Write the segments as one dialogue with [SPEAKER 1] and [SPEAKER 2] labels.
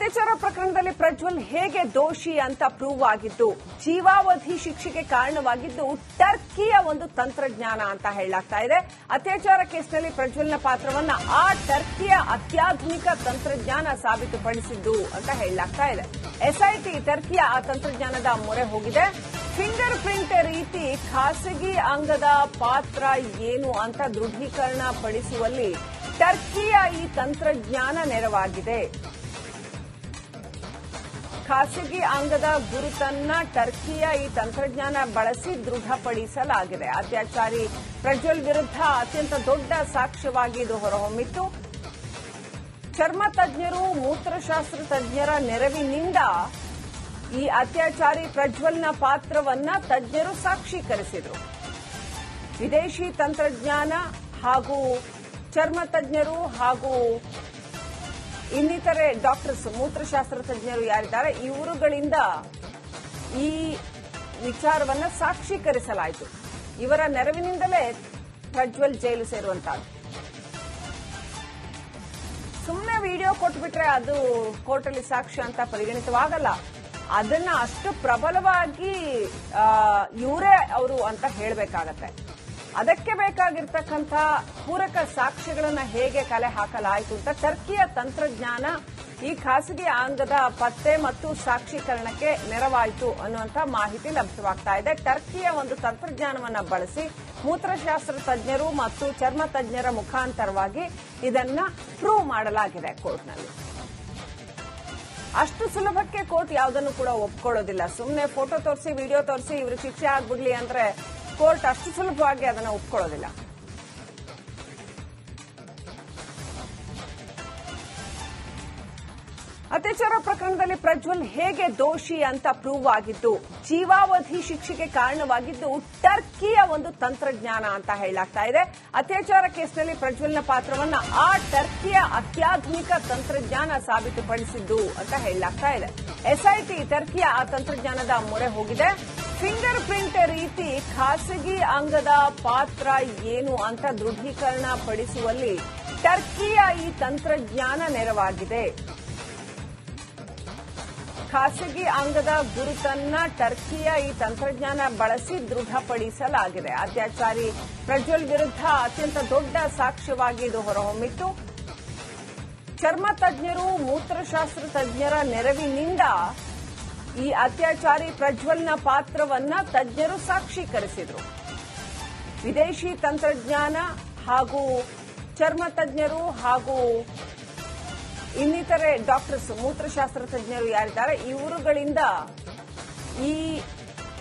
[SPEAKER 1] ಅತ್ಯಾಚಾರ ಪ್ರಕರಣದಲ್ಲಿ ಪ್ರಜ್ವಲ್ ಹೇಗೆ ದೋಷಿ ಅಂತ ಪ್ರೂವ್ ಆಗಿದ್ದು, ಜೀವಾವಧಿ ಶಿಕ್ಷೆಗೆ ಕಾರಣವಾಗಿದ್ದು, ಟರ್ಕಿಯ ಒಂದು ತಂತ್ರಜ್ಞಾನ ಅಂತ ಹೇಳಲಾಗ್ತಾ ಇದೆ. ಅತ್ಯಾಚಾರ ಕೇಸ್ನಲ್ಲಿ ಪ್ರಜ್ವಲ್ನ ಪಾತ್ರವನ್ನ ಆ ಟರ್ಕಿಯ ಅತ್ಯಾಧುನಿಕ ತಂತ್ರಜ್ಞಾನ ಸಾಬೀತುಪಡಿಸಿದ್ದು ಅಂತ ಹೇಳಲಾಗ್ತಾ ಇದೆ. ಎಸ್ಐಟಿ ಟರ್ಕಿಯ ಆ ತಂತ್ರಜ್ಞಾನದ ಮೊರೆ ಹೋಗಿದೆ. ಫಿಂಗರ್ ಪ್ರಿಂಟ್ ರೀತಿ ಖಾಸಗಿ ಅಂಗದ ಪಾತ್ರ ಏನು ಅಂತ ದೃಢೀಕರಣ ಪಡಿಸುವಲ್ಲಿ ಟರ್ಕಿಯ ಈ ತಂತ್ರಜ್ಞಾನ ನೆರವಾಗಿದೆ. ಖಾಸಗಿ ಅಂಗದ ಗುರುತನ್ನ ಟರ್ಕಿಯ ಈ ತಂತ್ರಜ್ಞಾನ ಬಳಸಿ ದೃಢಪಡಿಸಲಾಗಿದೆ. ಅತ್ಯಾಚಾರಿ ಪ್ರಜ್ವಲ್ ವಿರುದ್ಧ ಅತ್ಯಂತ ದೊಡ್ಡ ಸಾಕ್ಷ್ಯವಾಗಿ ಇದು ಹೊರಹೊಮ್ಮಿತ್ತು. ಚರ್ಮ ತಜ್ಞರು, ಮೂತ್ರಶಾಸ್ತ್ರ ತಜ್ಞರ ನೆರವಿನಿಂದ ಈ ಅತ್ಯಾಚಾರಿ ಪ್ರಜ್ವಲ್ನ ಪಾತ್ರವನ್ನ ತಜ್ಞರು ಸಾಕ್ಷೀಕರಿಸಿದರು. ವಿದೇಶಿ ತಂತ್ರಜ್ಞಾನ ಹಾಗೂ ಚರ್ಮ ತಜ್ಞರು ಹಾಗೂ ಇನ್ನಿತರೆ ಡಾಕ್ಟರ್ಸ್, ಮೂತ್ರಶಾಸ್ತ್ರ ತಜ್ಞರು ಯಾರಿದ್ದಾರೆ, ಇವರುಗಳಿಂದ ಈ ವಿಚಾರವನ್ನ ಸಾಕ್ಷೀಕರಿಸಲಾಯಿತು. ಇವರ ನೆರವಿನಿಂದಲೇ ಪ್ರಜ್ವಲ್ ಜೈಲು ಸೇರುವಂತಾಗಿದೆ ಸುಮ್ಮನೆ ವಿಡಿಯೋ ಕೊಟ್ಬಿಟ್ರೆ ಅದು ಕೋರ್ಟಲ್ಲಿ ಸಾಕ್ಷಿ ಅಂತ ಪರಿಗಣಿತವಾಗಲ್ಲ. ಅದನ್ನ ಅಷ್ಟು ಪ್ರಬಲವಾಗಿ ಇವರೇ ಅವರು ಅಂತ ಹೇಳಬೇಕಾಗತ್ತೆ. ಅದಕ್ಕೆ ಬೇಕಾಗಿರ್ತಕ್ಕಂಥ ಪೂರಕ ಸಾಕ್ಷ್ಯಗಳನ್ನ ಹೇಗೆ ಕಲೆ ಹಾಕಲಾಯಿತು ಅಂತ ಟರ್ಕಿಯ ತಂತ್ರಜ್ಞಾನ ಈ ಖಾಸಗಿ ಅಂಗದ ಪತ್ತೆ ಮತ್ತು ಸಾಕ್ಷೀಕರಣಕ್ಕೆ ನೆರವಾಯಿತು ಅನ್ನುವಂಥ ಮಾಹಿತಿ ಲಭ್ಯವಾಗ್ತಾ ಇದೆ. ಟರ್ಕಿಯ ಒಂದು ತಂತ್ರಜ್ಞಾನವನ್ನ ಬಳಸಿ ಮೂತ್ರಶಾಸ್ತ್ರ ತಜ್ಞರು ಮತ್ತು ಚರ್ಮ ತಜ್ಞರ ಮುಖಾಂತರವಾಗಿ ಇದನ್ನ ಪ್ರೂವ್ ಮಾಡಲಾಗಿದೆ ಕೋರ್ಟ್ನಲ್ಲಿ. ಅಷ್ಟು ಸುಲಭಕ್ಕೆ ಕೋರ್ಟ್ ಯಾವುದನ್ನು ಕೂಡ ಒಪ್ಕೊಳ್ಳೋದಿಲ್ಲ. ಸುಮ್ಮನೆ ಫೋಟೋ ತೋರಿಸಿ ವಿಡಿಯೋ ತೋರಿಸಿ ಇವರು ಶಿಕ್ಷೆ ಆಗ್ಬಿಡ್ಲಿ ಅಂದ್ರೆ ಕೋರ್ಟ್ ಅಷ್ಟು ಸುಲಭವಾಗಿ ಅದನ್ನು ಒಪ್ಕೊಳ್ಳೋದಿಲ್ಲ. ಅತ್ಯಾಚಾರ ಪ್ರಕರಣದಲ್ಲಿ ಪ್ರಜ್ವಲ್ ಹೇಗೆ ದೋಷಿ ಅಂತ ಪ್ರೂವ್ ಆಗಿದ್ದು, ಜೀವಾವಧಿ ಶಿಕ್ಷೆಗೆ ಕಾರಣವಾಗಿದ್ದು ಟರ್ಕಿಯ ಒಂದು ತಂತ್ರಜ್ಞಾನ ಅಂತ ಹೇಳಲಾಗ್ತಾ ಇದೆ. ಅತ್ಯಾಚಾರ ಕೇಸ್ನಲ್ಲಿ ಪ್ರಜ್ವಲ್ನ ಪಾತ್ರವನ್ನ ಆ ಟರ್ಕಿಯ ಅತ್ಯಾಧುನಿಕ ತಂತ್ರಜ್ಞಾನ ಸಾಬೀತುಪಡಿಸಿದ್ದು ಅಂತ ಹೇಳಲಾಗ್ತಾ ಇದೆ. ಎಸ್ಐಟಿ ಟರ್ಕಿಯ ಆ ತಂತ್ರಜ್ಞಾನದ ಮೊರೆ ಹೋಗಿದೆ. ಫಿಂಗರ್ ಪ್ರಿಂಟ್ ರೀತಿ ಖಾಸಗಿ ಅಂಗದ ಪಾತ್ರ ಏನು ಅಂತ ದೃಢೀಕರಣ ಪಡಿಸುವಲ್ಲಿ ಟರ್ಕಿಯ ಈ ತಂತ್ರಜ್ಞಾನ ನೆರವಾಗಿದೆ. ಖಾಸಗಿ ಅಂಗದ ಗುರುತನ್ನ ಟರ್ಕಿಯ ಈ ತಂತ್ರಜ್ಞಾನ ಬಳಸಿ ದೃಢಪಡಿಸಲಾಗಿದೆ. ಅತ್ಯಾಚಾರಿ ಪ್ರಜ್ವಲ್ ವಿರುದ್ಧ ಅತ್ಯಂತ ದೊಡ್ಡ ಸಾಕ್ಷ್ಯವಾಗಿ ಇದು ಹೊರಹೊಮ್ಮಿತ್ತು. ಚರ್ಮ ತಜ್ಞರು, ಮೂತ್ರಶಾಸ್ತ್ರ ತಜ್ಞರ ನೆರವಿನಿಂದ ಈ ಅತ್ಯಾಚಾರಿ ಪ್ರಜ್ವಲ್ನ ಪಾತ್ರವನ್ನ ತಜ್ಞರು ಸಾಕ್ಷೀಕರಿಸಿದರು. ವಿದೇಶಿ ತಂತ್ರಜ್ಞಾನ ಹಾಗೂ ಚರ್ಮ ತಜ್ಞರು ಹಾಗೂ ಇನ್ನಿತರೆ ಡಾಕ್ಟರ್ಸ್, ಮೂತ್ರಶಾಸ್ತ್ರ ತಜ್ಞರು ಯಾರಿದ್ದಾರೆ ಇವರುಗಳಿಂದ ಈ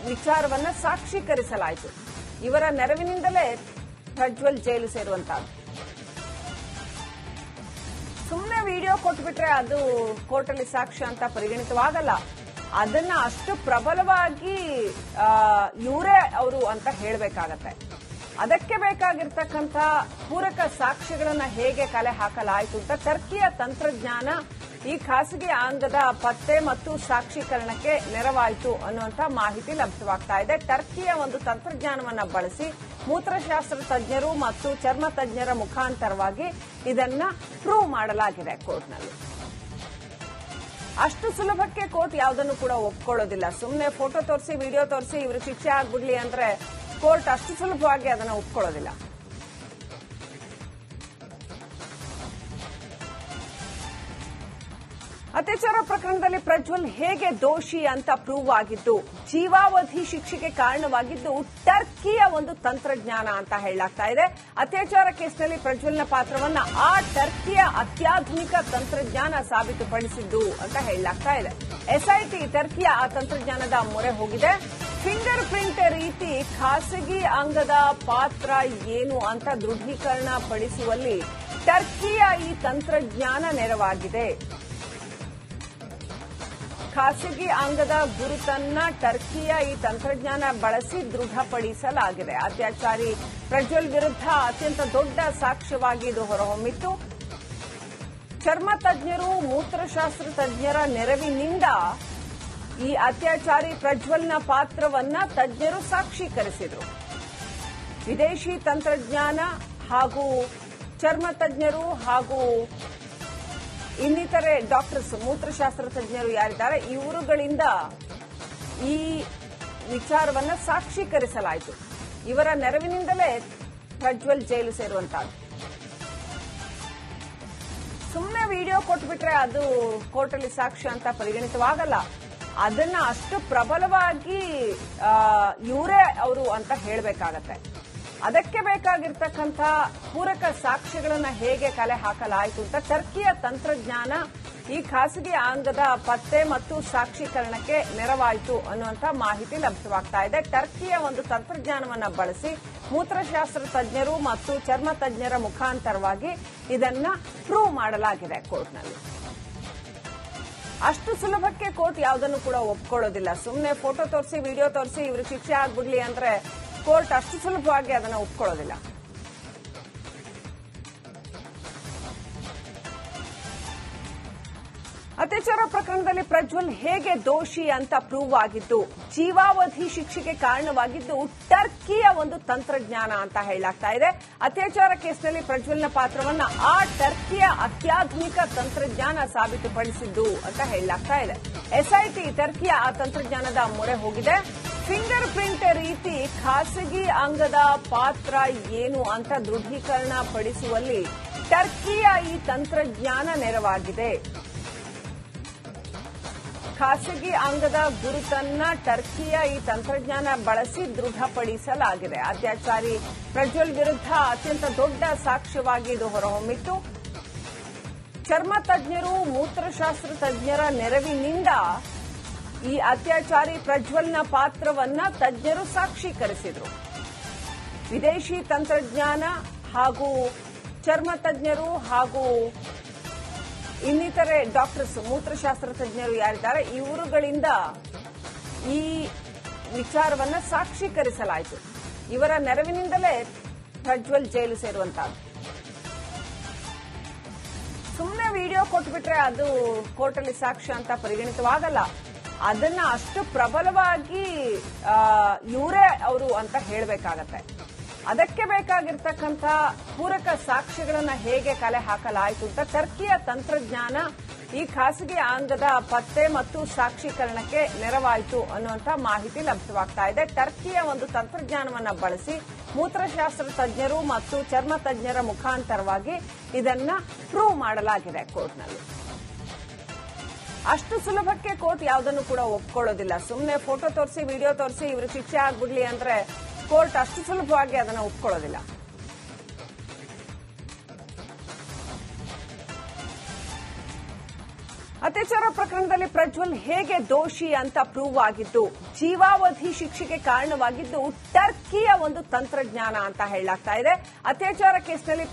[SPEAKER 1] ವಿಚಾರವನ್ನ ಸಾಕ್ಷೀಕರಿಸಲಾಯಿತು. ಇವರ ನೆರವಿನಿಂದಲೇ ಪ್ರಜ್ವಲ್ ಜೈಲು ಸೇರುವಂತ ಸುಮ್ಮನೆ ವಿಡಿಯೋ ಕೊಟ್ಬಿಟ್ರೆ ಅದು ಕೋರ್ಟಲ್ಲಿ ಸಾಕ್ಷ್ಯ ಅಂತ ಪರಿಗಣಿತವಾಗಲ್ಲ. ಅದನ್ನ ಅಷ್ಟು ಪ್ರಬಲವಾಗಿ ಇವರೇ ಅವರು ಅಂತ ಹೇಳಬೇಕಾಗತ್ತೆ. ಅದಕ್ಕೆ ಬೇಕಾಗಿರ್ತಕ್ಕಂಥ ಪೂರಕ ಸಾಕ್ಷ್ಯಗಳನ್ನ ಹೇಗೆ ಕಲೆ ಹಾಕಲಾಯಿತು ಅಂತ ಟರ್ಕಿಯ ತಂತ್ರಜ್ಞಾನ ಈ ಖಾಸಗಿ ಆಂಗದ ಪತ್ತೆ ಮತ್ತು ಸಾಕ್ಷೀಕರಣಕ್ಕೆ ನೆರವಾಯಿತು ಅನ್ನುವಂಥ ಮಾಹಿತಿ ಲಭ್ಯವಾಗ್ತಾ ಇದೆ. ಟರ್ಕಿಯ ಒಂದು ತಂತ್ರಜ್ಞಾನವನ್ನ ಬಳಸಿ ಮೂತ್ರಶಾಸ್ತ್ರ ತಜ್ಞರು ಮತ್ತು ಚರ್ಮ ತಜ್ಞರ ಮುಖಾಂತರವಾಗಿ ಇದನ್ನ ಪ್ರೂವ್ ಮಾಡಲಾಗಿದೆ ಕೋರ್ಟ್ನಲ್ಲಿ. ಅಷ್ಟು ಸುಲಭಕ್ಕೆ ಕೋರ್ಟ್ ಯಾವುದನ್ನು ಕೂಡ ಒಪ್ಕೊಳ್ಳೋದಿಲ್ಲ. ಸುಮ್ಮನೆ ಫೋಟೋ ತೋರಿಸಿ ವಿಡಿಯೋ ತೋರಿಸಿ, ಇವರು ಶಿಕ್ಷೆ ಆಗ್ಬಿಡ್ಲಿ ಅಂದ್ರೆ ಕೋರ್ಟ್ ಅಷ್ಟು ಸುಲಭವಾಗಿ ಅದನ್ನು ಒಪ್ಕೊಳ್ಳೋದಿಲ್ಲ. ಅತ್ಯಾಚಾರ ಪ್ರಕರಣದಲ್ಲಿ ಪ್ರಜ್ವಲ್ ಹೇಗೆ ದೋಷಿ ಅಂತ ಪ್ರೂವ್ ಆಗಿದ್ದು, ಜೀವಾವಧಿ ಶಿಕ್ಷೆಗೆ ಕಾರಣವಾಗಿದ್ದು, ಟರ್ಕಿಯ ಒಂದು ತಂತ್ರಜ್ಞಾನ ಅಂತ ಹೇಳಲಾಗ್ತಾ ಇದೆ. ಅತ್ಯಾಚಾರ ಕೇಸ್ನಲ್ಲಿ ಪ್ರಜ್ವಲ್ನ ಪಾತ್ರವನ್ನ ಆ ಟರ್ಕಿಯ ಅತ್ಯಾಧುನಿಕ ತಂತ್ರಜ್ಞಾನ ಸಾಬೀತುಪಡಿಸಿದ್ದು ಅಂತ ಹೇಳಲಾಗ್ತಾ ಇದೆ. ಎಸ್ಐಟಿ ಟರ್ಕಿಯ ಆ ತಂತ್ರಜ್ಞಾನದ ಮೊರೆ ಹೋಗಿದೆ. ಫಿಂಗರ್ ಪ್ರಿಂಟ್ ರೀತಿ ಖಾಸಗಿ ಅಂಗದ ಪಾತ್ರ ಏನು ಅಂತ ದೃಢೀಕರಣ ಪಡಿಸುವಲ್ಲಿ ಟರ್ಕಿಯ ಈ ತಂತ್ರಜ್ಞಾನ ನೆರವಾಗಿದೆ. ಖಾಸಗಿ ಅಂಗದ ಗುರುತನ್ನ ಟರ್ಕಿಯ ಈ ತಂತ್ರಜ್ಞಾನ ಬಳಸಿ ದೃಢಪಡಿಸಲಾಗಿದೆ. ಅತ್ಯಾಚಾರಿ ಪ್ರಜ್ವಲ್ ವಿರುದ್ಧ ಅತ್ಯಂತ ದೊಡ್ಡ ಸಾಕ್ಷ್ಯವಾಗಿ ಇದು ಹೊರಹೊಮ್ಮಿತ್ತು. ಚರ್ಮ ತಜ್ಞರು, ಮೂತ್ರಶಾಸ್ತ್ರ ತಜ್ಞರ ನೆರವಿನಿಂದ ಈ ಅತ್ಯಾಚಾರಿ ಪ್ರಜ್ವಲ್ನ ಪಾತ್ರವನ್ನ ತಜ್ಞರು ಸಾಕ್ಷೀಕರಿಸಿದರು. ವಿದೇಶಿ ತಂತ್ರಜ್ಞಾನ ಹಾಗೂ ಚರ್ಮ ತಜ್ಞರು ಹಾಗೂ ಇನ್ನಿತರೆ ಡಾಕ್ಟರ್ಸ್, ಮೂತ್ರಶಾಸ್ತ್ರ ತಜ್ಞರು ಯಾರಿದ್ದಾರೆ, ಇವರುಗಳಿಂದ ಈ ವಿಚಾರವನ್ನ ಸಾಕ್ಷೀಕರಿಸಲಾಯಿತು. ಇವರ ನೆರವಿನಿಂದಲೇ ಪ್ರಜ್ವಲ್ ಜೈಲು ಸೇರುವಂತ ಸುಮ್ಮನೆ ವಿಡಿಯೋ ಕೊಟ್ಬಿಟ್ರೆ ಅದು ಕೋರ್ಟಲ್ಲಿ ಸಾಕ್ಷಿ ಅಂತ ಪರಿಗಣಿತವಾಗಲ್ಲ. ಅದನ್ನ ಅಷ್ಟು ಪ್ರಬಲವಾಗಿ ಇವರೇ ಅವರು ಅಂತ ಹೇಳಬೇಕಾಗತ್ತೆ. ಅದಕ್ಕೆ ಬೇಕಾಗಿರ್ತಕ್ಕಂಥ ಪೂರಕ ಸಾಕ್ಷ್ಯಗಳನ್ನ ಹೇಗೆ ಕಲೆ ಹಾಕಲಾಯಿತು ಅಂತ ಟರ್ಕಿಯ ತಂತ್ರಜ್ಞಾನ ಈ ಖಾಸಗಿ ಆಂಗದ ಪತ್ತೆ ಮತ್ತು ಸಾಕ್ಷೀಕರಣಕ್ಕೆ ನೆರವಾಯಿತು ಅನ್ನುವಂಥ ಮಾಹಿತಿ ಲಭ್ಯವಾಗ್ತಾ ಇದೆ. ಟರ್ಕಿಯ ಒಂದು ತಂತ್ರಜ್ಞಾನವನ್ನ ಬಳಸಿ ಮೂತ್ರಶಾಸ್ತ್ರ ತಜ್ಞರು ಮತ್ತು ಚರ್ಮ ತಜ್ಞರ ಮುಖಾಂತರವಾಗಿ ಇದನ್ನ ಪ್ರೂವ್ ಮಾಡಲಾಗಿದೆ ಕೋರ್ಟ್ನಲ್ಲಿ. ಅಷ್ಟು ಸುಲಭಕ್ಕೆ ಕೋರ್ಟ್ ಯಾವುದನ್ನು ಕೂಡ ಒಪ್ಕೊಳ್ಳೋದಿಲ್ಲ. ಸುಮ್ಮನೆ ಫೋಟೋ ತೋರಿಸಿ ವಿಡಿಯೋ ತೋರಿಸಿ, ಇವ್ರಿಗೆ ಶಿಕ್ಷೆ ಆಗ್ಬಿಡ್ಲಿ ಅಂದ್ರೆ ಕೋರ್ಟ್ ಅಷ್ಟು ಸುಲಭವಾಗಿ ಅದನ್ನ ಒಪ್ಕೊಳ್ಳೋದಿಲ್ಲ. ಅತ್ಯಾಚಾರ ಪ್ರಕರಣದಲ್ಲಿ ಪ್ರಜ್ವಲ್ ಹೇಗೆ ದೋಷಿ ಅಂತ ಪ್ರೂವ್ ಆಗಿದ್ದು, ಜೀವಾವಧಿ ಶಿಕ್ಷೆಗೆ ಕಾರಣವಾಗಿದ್ದು ಟರ್ಕಿಯ ಒಂದು ತಂತ್ರಜ್ಞಾನ ಅಂತ ಹೇಳಲಾಗ್ತಾ ಇದೆ. ಅತ್ಯಾಚಾರ ಕೇಸ್ನಲ್ಲಿ ಪ್ರಜ್ವಲ್ನ ಪಾತ್ರವನ್ನ ಆ ಟರ್ಕಿಯ ಅತ್ಯಾಧುನಿಕ ತಂತ್ರಜ್ಞಾನ ಸಾಬೀತುಪಡಿಸಿದ್ದು ಅಂತ ಹೇಳಲಾಗ್ತಾ ಇದೆ. ಎಸ್ಐಟಿ ಟರ್ಕಿಯ ಆ ತಂತ್ರಜ್ಞಾನದ ಮೊರೆ ಹೋಗಿದೆ. ಫಿಂಗರ್ ಪ್ರಿಂಟ್ ರೀತಿ ಖಾಸಗಿ ಅಂಗದ ಪಾತ್ರ ಏನು ಅಂತ ದೃಢೀಕರಣ ಪಡಿಸುವಲ್ಲಿ ಟರ್ಕಿಯ ಈ ತಂತ್ರಜ್ಞಾನ ನೆರವಾಗಿದೆ. ಖಾಸಗಿ ಅಂಗದ ಗುರುತನ್ನ ಟರ್ಕಿಯ ಈ ತಂತ್ರಜ್ಞಾನ ಬಳಸಿ ದೃಢಪಡಿಸಲಾಗಿದೆ. ಅತ್ಯಾಚಾರಿ ಪ್ರಜ್ವಲ್ ವಿರುದ್ಧ ಅತ್ಯಂತ ದೊಡ್ಡ ಸಾಕ್ಷ್ಯವಾಗಿ ಇದು ಹೊರಹೊಮ್ಮಿತ್ತು. ಚರ್ಮ ತಜ್ಞರು, ಮೂತ್ರಶಾಸ್ತ್ರ ತಜ್ಞರ ನೆರವಿನಿಂದ ಈ ಅತ್ಯಾಚಾರಿ ಪ್ರಜ್ವಲ್ನ ಪಾತ್ರವನ್ನ ತಜ್ಞರು ಸಾಕ್ಷೀಕರಿಸಿದರು. ವಿದೇಶಿ ತಂತ್ರಜ್ಞಾನ ಹಾಗೂ ಚರ್ಮ ತಜ್ಞರು ಹಾಗೂ ಇನ್ನಿತರೆ ಡಾಕ್ಟರ್ಸ್, ಮೂತ್ರಶಾಸ್ತ್ರ ತಜ್ಞರು ಯಾರಿದ್ದಾರೆ ಇವರುಗಳಿಂದ ಈ ವಿಚಾರವನ್ನ ಸಾಕ್ಷೀಕರಿಸಲಾಯಿತು. ಇವರ ನೆರವಿನಿಂದಲೇ ಪ್ರಜ್ವಲ್ ಜೈಲು ಸೇರುವಂತ ಸುಮ್ಮನೆ ವಿಡಿಯೋ ಕೊಟ್ಬಿಟ್ರೆ ಅದು ಕೋರ್ಟಲ್ಲಿ ಸಾಕ್ಷ್ಯ ಅಂತ ಪರಿಗಣಿತವಾಗಲ್ಲ. ಅದನ್ನ ಅಷ್ಟು ಪ್ರಬಲವಾಗಿ ಇವರೇ ಅವರು ಅಂತ ಹೇಳಬೇಕಾಗತ್ತೆ. ಅದಕ್ಕೆ ಬೇಕಾಗಿರ್ತಕ್ಕಂಥ ಪೂರಕ ಸಾಕ್ಷ್ಯಗಳನ್ನ ಹೇಗೆ ಕಲೆ ಹಾಕಲಾಯಿತು ಅಂತ ಟರ್ಕಿಯ ತಂತ್ರಜ್ಞಾನ ಈ ಖಾಸಗಿ ಆಂಗದ ಪತ್ತೆ ಮತ್ತು ಸಾಕ್ಷೀಕರಣಕ್ಕೆ ನೆರವಾಯಿತು ಅನ್ನುವಂಥ ಮಾಹಿತಿ ಲಭ್ಯವಾಗ್ತಾ ಇದೆ. ಟರ್ಕಿಯ ಒಂದು ತಂತ್ರಜ್ಞಾನವನ್ನ ಬಳಸಿ ಮೂತ್ರಶಾಸ್ತ್ರ ತಜ್ಞರು ಮತ್ತು ಚರ್ಮ ತಜ್ಞರ ಮುಖಾಂತರವಾಗಿ ಇದನ್ನ ಪ್ರೂವ್ ಮಾಡಲಾಗಿದೆ ಕೋರ್ಟ್ನಲ್ಲಿ. ಅಷ್ಟು ಸುಲಭಕ್ಕೆ ಕೋರ್ಟ್ ಯಾವುದನ್ನು ಕೂಡ ಒಪ್ಕೊಳ್ಳೋದಿಲ್ಲ. ಸುಮ್ಮನೆ ಫೋಟೋ ತೋರಿಸಿ ವಿಡಿಯೋ ತೋರಿಸಿ, ಇವರು ಶಿಕ್ಷೆ ಆಗ್ಬಿಡ್ಲಿ ಅಂದ್ರೆ ಕೋರ್ಟ್ ಅಷ್ಟು ಸುಲಭವಾಗಿ ಅದನ್ನ ಒಪ್ಕೊಳ್ಳೋದಿಲ್ಲ. ಅತ್ಯಾಚಾರ ಪ್ರಕರಣದಲ್ಲಿ ಪ್ರಜ್ವಲ್ ಹೇಗೆ ದೋಷಿ ಅಂತ ಪ್ರೂವ್ ಆಗಿದ್ದು, ಜೀವಾವಧಿ ಶಿಕ್ಷೆಗೆ ಕಾರಣವಾಗಿದ್ದು, ಟರ್ಕಿಯ ಒಂದು ತಂತ್ರಜ್ಞಾನ ಅಂತ ಹೇಳಲಾಗ್ತಾ ಇದೆ. ಅತ್ಯಾಚಾರ ಕೇಸ್ನಲ್ಲಿ